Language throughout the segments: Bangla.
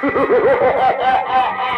Ha ha ha ha!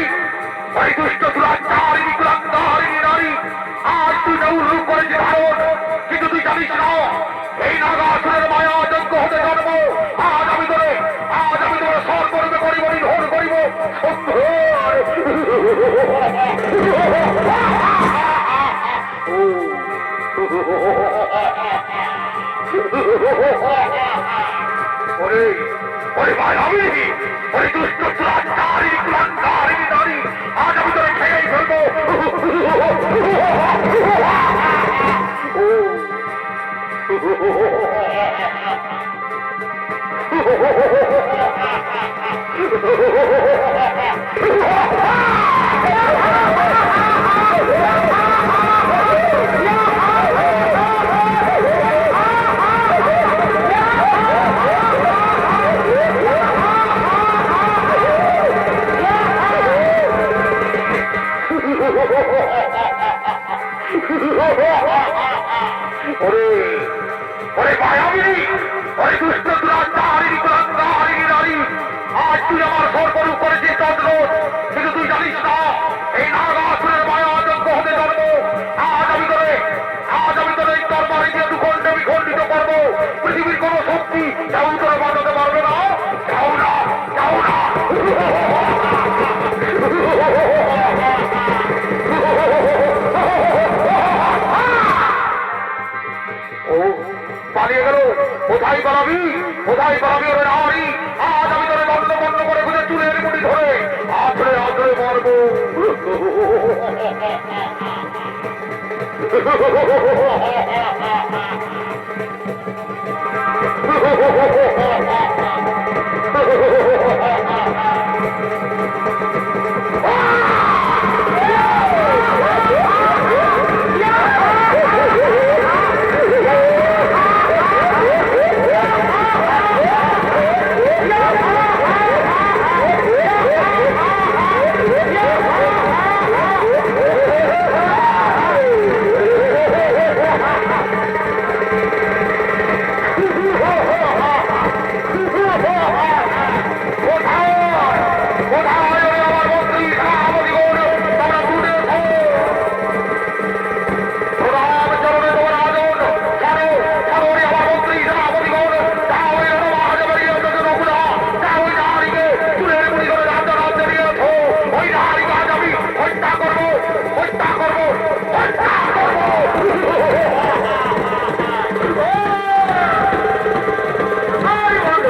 ওরে ওরে মায়াবিনী ওরে দুষ্ট দুরাচারী দুরাচারী নারী আজ আমি তোরে খেয়েই ফেলব। ওরে ওরে মায়াবিনী ওরে দুষ্ট দুরাত্মা দুরাচারী দুরাত্মা আজ তুই ও, পালিয়ে গেল। কোথায় পালাবি? কোথায় পালাবি ওরে নারী আজ আমি তোরে বন্ধ বন্ধ করে খুঁজে চুলের মুড়ি ধরে আছড়ে আছড়ে মারবো। Let's go!